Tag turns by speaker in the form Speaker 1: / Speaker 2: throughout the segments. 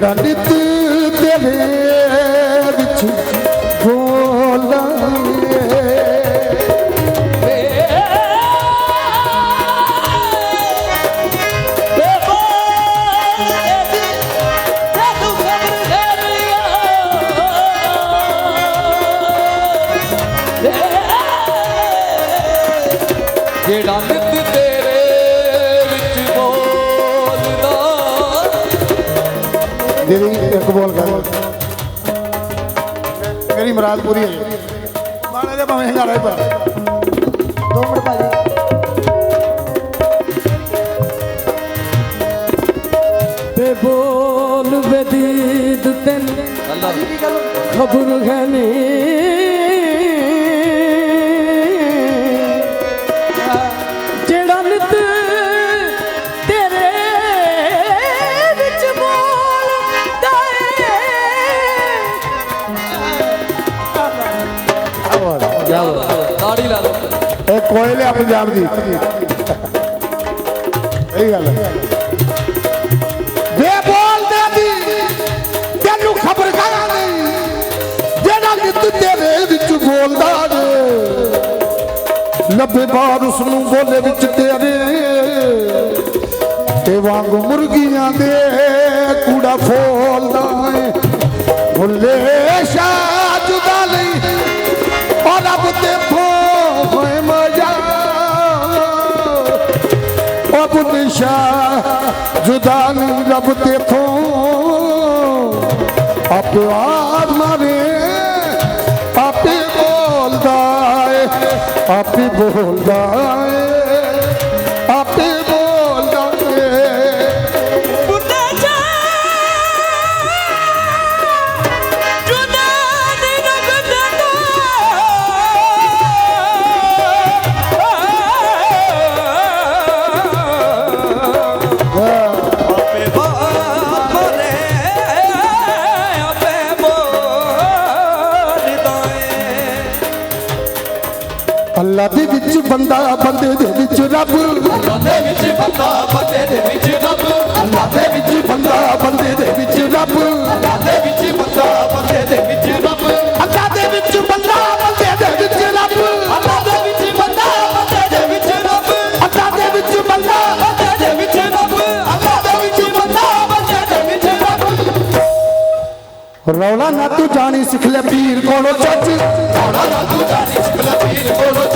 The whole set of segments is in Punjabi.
Speaker 1: ਮੇਰਾ ਨਿਤ ਤੇਰੇ ਵਿੱਚ ਬੋਲਾਂ
Speaker 2: ਜਿਹੜਾ
Speaker 1: ਦੀਦੀ ਇੱਕ ਬੋਲ ਕਰ ਮੇਰੀ ਮੁਰਾਦ ਪੂਰੀ ਹੈ ਬਾਣੇ ਦੇ ਭਾਵੇਂ ਹੰਗਾਰਾ ਹੀ ਪਾ
Speaker 3: ਦੋ ਮਿੰਟ ਭਾਜੀ।
Speaker 4: ਤੇ ਬੋਲ ਬਦੀਦ ਤੈਨੂੰ।
Speaker 2: ਅੱਲਾ
Speaker 3: ਕੀ ਗੱਲ
Speaker 4: ਖਬਰ ਹੈ ਨੀ।
Speaker 2: ਤਾੜੀ ਲਾ ਦੋ
Speaker 1: ਇਹ ਕੋਇਲੇ ਆ ਪੰਜਾਬ ਦੀ। ਇਹ ਗੱਲ ਹੈ। ਜੇ ਬੋਲਦੇ ਦੀ ਤੈਨੂੰ ਖਬਰ ਕਰਾਂ ਨਹੀਂ ਜਿਹੜਾ ਨਿਤ ਤੇਰੇ ਵਿੱਚ ਬੋਲਦਾ ਨੇ ਲੱਭੇ ਬਾਹਰ ਉਸ ਨੂੰ ਬੋਲੇ ਵਿੱਚ ਤੇਰੇ। ਤੇ ਵਾਂਗ ਮੁਰਗੀਆਂ ਦੇ ਕੂੜਾ ਫੋਲਦਾ ਏ। ਭੁੱਲੇ ਸ਼ਾਹ। رب نشا
Speaker 4: جدا نہیں رب دیکھو اپوار
Speaker 2: مارے آپ بولتا ہے آپ
Speaker 1: بولتا ہے ਵਿੱਚ ਬੰਦਾ ਬੰਦੇ ਦੇ ਵਿੱਚ ਰੱਬ
Speaker 2: ਦੇ ਵਿੱਚ ਬੰਦਾ ਬੰਦੇ ਦੇ ਵਿੱਚ ਰੱਬ
Speaker 1: ਅੱਲਾ ਦੇ ਵਿੱਚ ਬੰਦਾ ਬੰਦੇ ਦੇ ਵਿੱਚ ਰੱਬ
Speaker 2: ਦੇ ਵਿੱਚ ਬੰਦਾ ਬੰਦੇ ਦੇ ਵਿੱਚ ਰੱਬ
Speaker 1: ਅੱਲਾ ਦੇ ਵਿੱਚ ਬੰਦਾ ਬੰਦੇ ਦੇ ਵਿੱਚ ਰੱਬ
Speaker 2: ਅੱਲਾ ਦੇ ਵਿੱਚ ਬੰਦਾ ਬੰਦੇ ਦੇ ਵਿੱਚ ਰੱਬ
Speaker 1: ਅੱਲਾ ਦੇ ਵਿੱਚ ਬੰਦਾ
Speaker 2: ਬੰਦੇ ਦੇ ਵਿੱਚ ਰੱਬ ਅੱਲਾ ਦੇ ਵਿੱਚ ਬੰਦਾ ਬੰਦੇ ਦੇ ਵਿੱਚ ਰੱਬ
Speaker 1: ਰੌਲਾ ਨਾ ਤੂੰ ਜਾਣੀ ਸਿੱਖ ਲੈ ਪੀਰ ਕੋਲੋਂ ਚੱਜ
Speaker 2: ਥੋੜਾ ਨਾ ਤੂੰ ਜਾਣੀ ਸਿੱਖ ਲੈ ਪੀਰ ਕੋਲੋਂ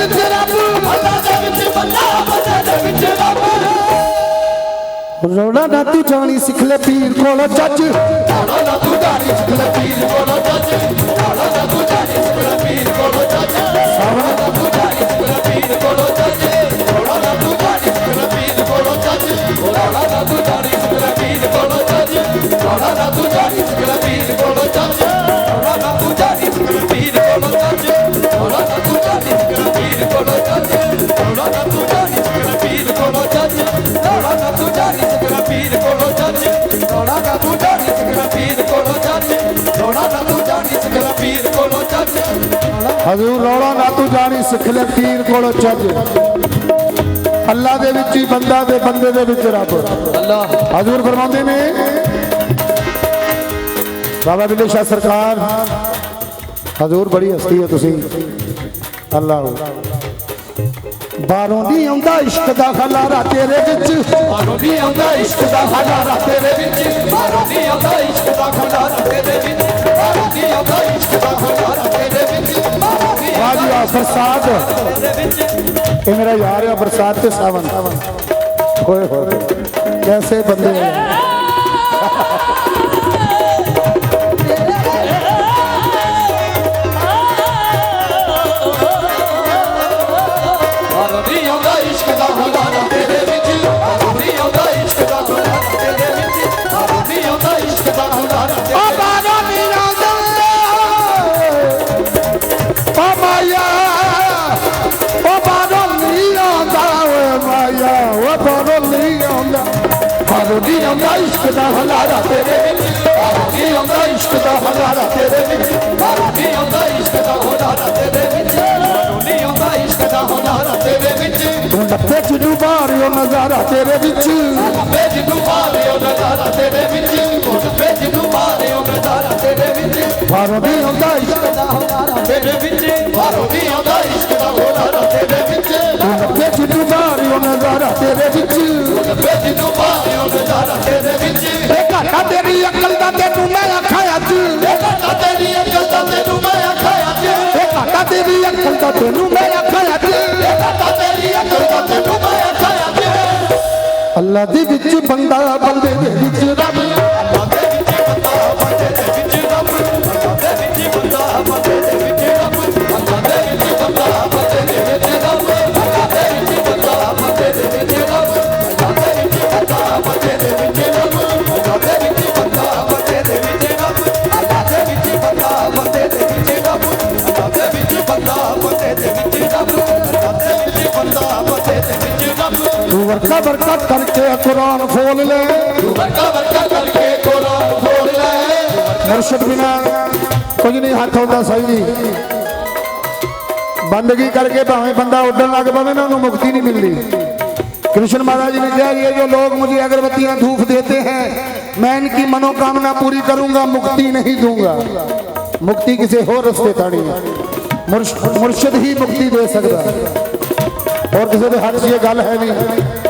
Speaker 2: ਬੰਦੇ ਦੇ ਵਿੱਚ ਰੱਬ ਅੱਡਾ ਦੇ ਵਿੱਚ ਬੰਦਾ ਬੰਦਾ ਦੇ ਵਿੱਚ ਰੱਬ
Speaker 1: ਰੌਲਾ ਨਾ ਤੂੰ ਜਾਣੀ ਸਿੱਖ ਲੈ ਪੀਰ ਕੋਲੋਂ ਚੱਜ
Speaker 2: ਥੋੜਾ ਨਾ ਤੂੰ ਜਾਣੀ ਸਿੱਖ ਲੈ ਪੀਰ ਕੋਲੋਂ ਚੱਜ ਥੋੜਾ ਨਾ ਤੂੰ ਜਾਣੀ ਸਿੱਖ ਲੈ ਪੀਰ ਕੋਲੋਂ ਚੱਜ ਥੋੜਾ ਨਾ ਤੂੰ ਜਾਣੀ ਸਿੱਖ ਲੈ ਪੀਰ ਕੋਲੋਂ ਚੱਜ ਥੋੜਾ ਨਾ ਤੂੰ ਜਾਣੀ ਸਿੱਖ ਲੈ ਪੀਰ ਕੋਲੋਂ ਚੱਜ ਥੋੜਾ ਨਾ ਤੂੰ ਜਾਣੀ ਸਿੱਖ ਲੈ ਪੀਰ ਕੋਲੋਂ ਚੱਜ ਥੋੜਾ ਨਾ ਤੂੰ ਜਾਣੀ
Speaker 1: ਹਜ਼ੂਰ ਰੌਲਾ ਨਾ ਤੂੰ ਜਾਣੀ, ਸਿੱਖ ਲੈ ਪੀਰ ਕੋਲੋਂ ਚੱਜ। ਅੱਲਾ ਦੇ ਵਿੱਚ ਹੀ ਬੰਦਾ ਤੇ ਬੰਦੇ ਦੇ ਵਿੱਚ ਰੱਬ।
Speaker 2: ਅੱਲਾਹ
Speaker 1: ਹਜ਼ੂਰ ਫਰਮਾਉਂਦੇ ਨੇ, ਬਾਬਾ ਬਿੱਲੇ ਸ਼ਾਹ ਸਰਕਾਰ, ਹਜ਼ੂਰ ਬੜੀ ਹਸਤੀ ਹੈ ਤੁਸੀਂ। ਅੱਲਾ ਨੂੰ ਬਾਹਰੋਂ ਦੀ ਆਉਂਦਾ ਇਸ਼ਕ ਦਾ ਖਲਾਰਾ ਤੇਰੇ ਵਿੱਚ।
Speaker 2: ਮਾਰੋ ਨਹੀਂ ਆਉਂਦਾ ਇਸ਼ਕ ਦਾ ਖਲਾਰਾ ਤੇਰੇ ਵਿੱਚ। ਮਾਰੋ ਨਹੀਂ ਆਉਂਦਾ ਇਸ਼ਕ ਦਾ ਖਲਾਰਾ ਤੇਰੇ ਵਿੱਚ।
Speaker 1: ਵਾਹ ਜੀ ਬਰਸਾਤ ਇਹ ਮੇਰਾ ਯਾਰ ਹੈ ਬਰਸਾਤ ਤੇ ਸਾਵਨ। ਹੋਏ ਹੋਏ। ਕੈਸੇ ਬੰਦੇ ਹੈ? ਬਾਹਰੋਂ ਦੀ ਆਉਂਦਾ ਇਸ਼ਕ ਦਾ ਹਲਾਰਾ ਤੇਰੇ ਵਿੱਚ।
Speaker 2: ਬਾਹਰੋਂ ਦੀ ਆਉਂਦਾ ਇਸ਼ਕ ਦਾ ਹਜ਼ਾਰਾ ਤੇਰੇ ਵਿੱਚ। ਬਾਹਰੋਂ ਦੀ ਆਉਂਦਾ ਇਸ਼ਕ ਦਾ ਹਜ਼ਾਰਾ ਤੇਰੇ ਵਿੱਚ। ਬਾਹਰੋਂ ਦੀ ਆਉਂਦਾ ਇਸ਼ਕ ਦਾ ਹਜ਼ਾਰਾ ਤੇਰੇ ਵਿੱਚ।
Speaker 1: ਤੂੰ ਲੱਭੇ ਜਿਹਨੂੰ ਬਾਹਰੋਂ ਨਜ਼ਾਰਾ ਤੇਰੇ ਵਿੱਚ।
Speaker 2: ਵੇਜ ਨੂੰ ਮਾਰਿਓ ਨਜ਼ਾਰਾ ਤੇਰੇ ਵਿੱਚ। ਕੋਟ ਵੇਜ ਨੂੰ ਮਾਰਿਓ ਨਜ਼ਾਰਾ ਤੇਰੇ ਵਿੱਚ।
Speaker 1: ਬਾਹਰੋਂ ਦੀ ਆਉਂਦਾ ਇਸ਼ਕ
Speaker 3: ਦਾ ਹਜ਼ਾਰਾ
Speaker 2: ਤੇਰੇ ਵਿੱਚ। ਬਾਹਰੋਂ ਦੀ ਆਉਂਦਾ ਇਸ਼ਕ ਤੇਰੀ
Speaker 1: ਅਕਲ ਦਾ ਤੈਨੂੰ ਮੈਂ ਆਖਾਂ ਅੱਜ
Speaker 2: ਇਹ ਘਟਾ ਤੇਰੀ ਅਕਲ ਦਾ ਤੈਨੂੰ ਮੈਂ ਆਖਿਆ ਅੱਜ
Speaker 1: ਅੱਲਾ ਦੇ ਵਿੱਚ ਬੰਦਾ ਬੰਦੇ ਦੇ ਵਿੱਚ ਰੱਬ। ਤੂੰ ਵਰਕਾ ਵਰਕਾ ਕਰਕੇ ਕੁਰਾਨ ਖੋਲ ਲੈ
Speaker 2: ਤੂੰ ਵਰਕਾ ਵਰਕਾ ਕਰਕੇ ਕੁਰਾਨ ਖੋਲ ਲੈ
Speaker 1: ਮੁਰਸ਼ਿਦ ਬਿਨਾ ਕੁਝ ਨਹੀਂ ਹੱਥ ਹੁੰਦਾ ਸਹੀ ਨਹੀਂ ਬੰਦਗੀ ਕਰਕੇ ਭਾਵੇਂ ਬੰਦਾ ਉੱਡਣ ਲੱਗ ਪਵੇ ਨਾ ਉਹਨੂੰ ਮੁਕਤੀ नहीं मिलती कृष्ण महाराज ने कहा ये जो लोग मुझे अगरबत्तियां धूप देते हैं मैं इनकी मनोकामना पूरी करूंगा मुक्ति नहीं दूंगा मुक्ति किसी और रस्ते ताड़ी है मुर्श- मुर्शिद ही मुक्ति दे सकता है और किसी के हथ 'ਚ ਇਹ ਗੱਲ ਹੈ ਨਹੀਂ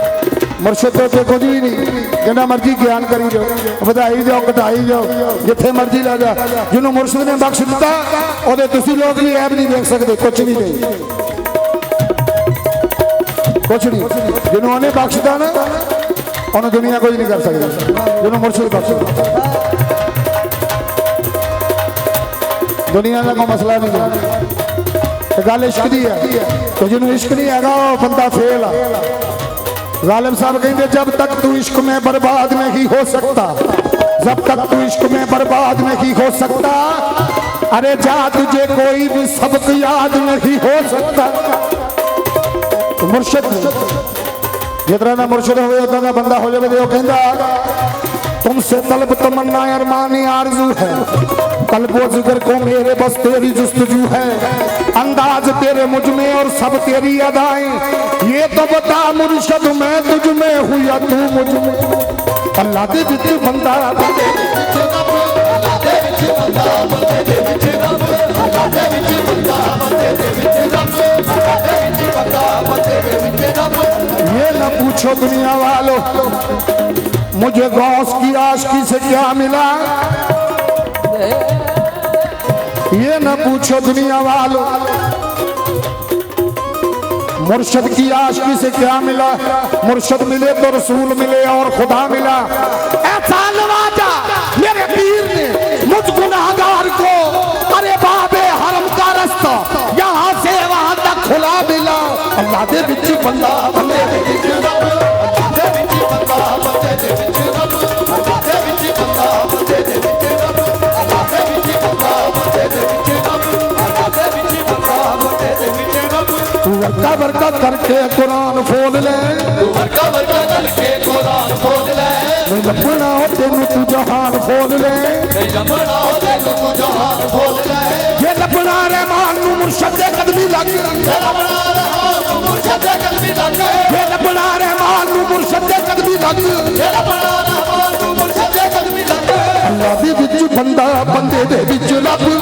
Speaker 1: ਮੁਰਸ਼ਿਦ ਤੋਂ ਤੇ ਕੁਝ ਵੀ ਨਹੀਂ ਜਿੰਨਾ ਮਰਜ਼ੀ ਗਿਆਨ ਕਰੀ ਜਾਓ, ਵਧਾਈ ਜਾਓ ਘਟਾਈ ਜਾਓ, ਜਿੱਥੇ ਮਰਜ਼ੀ ਲੈ ਜਾ। ਜਿਹਨੂੰ ਮੁਰਸ਼ਿਦ ਨੇ ਬਖਸ਼ ਦਿੱਤਾ, ਉਹਦੇ ਤੁਸੀਂ ਲੋਕ ਵੀ ਐਬ ਨਹੀਂ ਦੇਖ ਸਕਦੇ ਕੁਝ ਵੀ ਨਹੀਂ। ਕੁਝ ਨਹੀਂ। ਜਿਹਨੂੰ ਉਹਨੇ ਬਖਸ਼ਦਾ ਨਾ, ਉਹਨੂੰ ਦੁਨੀਆ ਕੁਝ ਨਹੀਂ ਕਰ ਸਕਦੀ। ਜਿਹਨੂੰ ਮੁਰਸ਼ਿਦ ਬਖਸ਼ਦਾ ਦੁਨੀਆ ਦਾ ਕੋਈ ਮਸਲਾ ਨਹੀਂ ਹੈ। ਗੱਲ ਇਸ਼ਕ ਦੀ ਹੈ। ਤੇ ਜਿਹਨੂੰ ਇਸ਼ਕ ਨਹੀਂ ਹੈਗਾ, ਉਹ ਬੰਦਾ ਫੇਲ ਆ। जालिम साहब कहते जब तक तू इश्क में बर्बाद नहीं हो सकता, जब तक तू इश्क में बर्बाद नहीं हो सकता, अरे जा तुझे कोई भी सबक याद नहीं हो सकता। मुर्शद, जितना ना मुर्शद हो उतना बंदा हो जाए कहता तुमसे तलब तमन्ना अरमानी आरज़ू है। तलबो जिगर को मेरे बस तेरी जुस्तजू है। अंदाज तेरे मुझमें और सब तेरी अदाएँ। ये तो बता मुर्शद, मैं तुझ में हूँ या तू मुझमें? अल्लाह दे बिच बंदा ये ना पूछो दुनिया वाले। मुझे गौस की आशकी से क्या मिला। ये न पूछो दुनिया वालों। मुर्शद की आशकी से क्या मिला। मुर्शद मिले तो रसूल मिले और खुदा मिला। ऐसा नवाजा मेरे पीर ने मुझ गुनाहगार को अरे बाबे हरम का रास्ता यहाँ से वहाँ तक खुला मिला। अल्लाह दे बिच बंदा बंदे ਵਰਕਾ ਵਰਕਾ ਕਰਕੇ ਕੁਰਾਨ ਫੋਲ ਲੈ।
Speaker 2: ਤੂੰ ਵਰਕਾ ਵਰਕਾ ਕਰਕੇ ਕੁਰਾਨ ਫੋਲ ਲੈ। ਮੈਂ ਲੱਭਣਾ ਉਹ ਤੈਨੂੰ ਤੂੰ ਜਹਾਨ ਫੋਲ ਲੈ।
Speaker 1: ਮੈਂ ਲੱਭਣਾ ਉਹ ਤੈਨੂੰ ਤੂੰ ਜਹਾਨ ਫੋਲ ਲੈ।
Speaker 2: ਜੇ ਲੱਭਣਾ ਰਹਿਮਾਨ ਨੂੰ ਮੁਰਸ਼ਦ ਦੇ ਕਦਮੀ ਲੱਗ। ਜੇ ਲੱਭਣਾ ਰਹਿਮਾਨ ਨੂੰ ਮੁਰਸ਼ਦ ਦੇ ਕਦਮੀ ਲੱਗ।
Speaker 1: ਜੇ ਲੱਭਣਾ ਰਹਿਮਾਨ ਨੂੰ
Speaker 2: ਮੁਰਸ਼ਦ ਦੇ ਕਦਮੀ ਲੱਗ। ਜੇ ਲੱਭਣਾ ਰਹਿਮਾਨ ਨੂੰ ਮੁਰਸ਼ਦ ਦੇ ਕਦਮੀ ਲੱਗ। ਅੱਲਾ ਦੇ ਵਿੱਚ ਬੰਦਾ ਬੰਦੇ ਦੇ ਵਿੱਚ ਲੱਭ।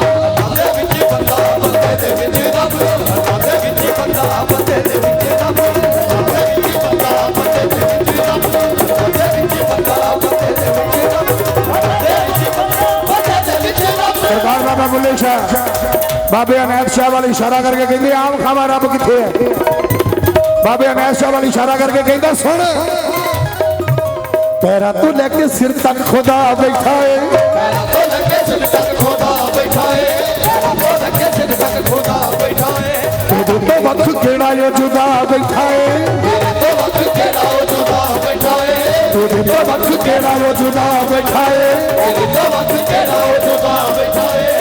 Speaker 2: ਬੁੱਲੇ ਸ਼ਾਹ। ਬਾਬੇ ਅਨੈਤ ਸ਼ਾਹ ਵਾਲੀ ਇਸ਼ਾਰਾ ਕਰਕੇ ਕਹਿੰਦੇ ਆਮ ਖਾਵਾ ਰੱਬ
Speaker 1: ਕਿੱਥੇ ਹੈ? ਬਾਬੇ ਅਨੈਤ ਸ਼ਾਹ ਵਾਲੀ ਇਸ਼ਾਰਾ ਕਰਕੇ ਕਹਿੰਦਾ, ਸੁਣ।
Speaker 2: ਪੈਰਾਂ ਤੋਂ ਲੈ ਕੇ ਸਿਰ ਤੱਕ ਖੁਦਾ ਬੈਠਾ ਏ। ਕਿਹੜਾ ਏ ਜੁਦਾ ਬੈਠਾ ਏ ਤੇਰੇ ਤੋਂ ਕਿਹੜਾ ਏ ਜੁਦਾ ਬੈਠਾ ਏ? ਕਿਹੜਾ ਏ ਕਿਹੜਾ ਏ ਜੁਦਾ ਬੈਠਾ ਏ?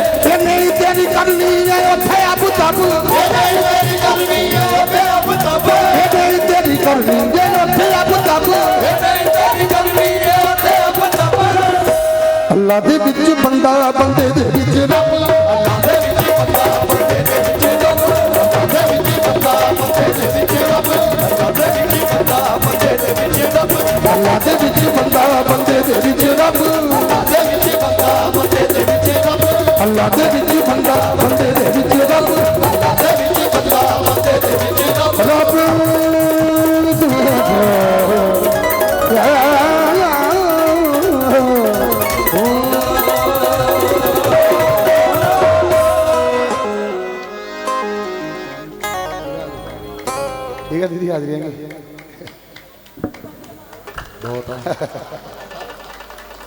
Speaker 1: ਕਰਨੀ ਏ ਉੱਥੇ ਅਬੂ
Speaker 2: ਤਾਬੂ ਤੇਰੀ ਤੇਰੀ ਕਰਨੀ ਏ ਉੱਥੇ ਅਬੂ ਤਾਬੂ
Speaker 1: ਤੇਰੀ ਤੇਰੀ ਕਰਨੀ ਏ ਉੱਥੇ ਅਬੂ
Speaker 2: ਤਾਬੂ ਤੇਰੀ ਤੇਰੀ ਕਰਨੀ ਏ
Speaker 5: ਉੱਥੇ ਅਬੂ ਤਾਬੂ
Speaker 1: ਅੱਲਾ ਦੇ ਵਿੱਚ ਬੰਦਾ ਬੰਦੇ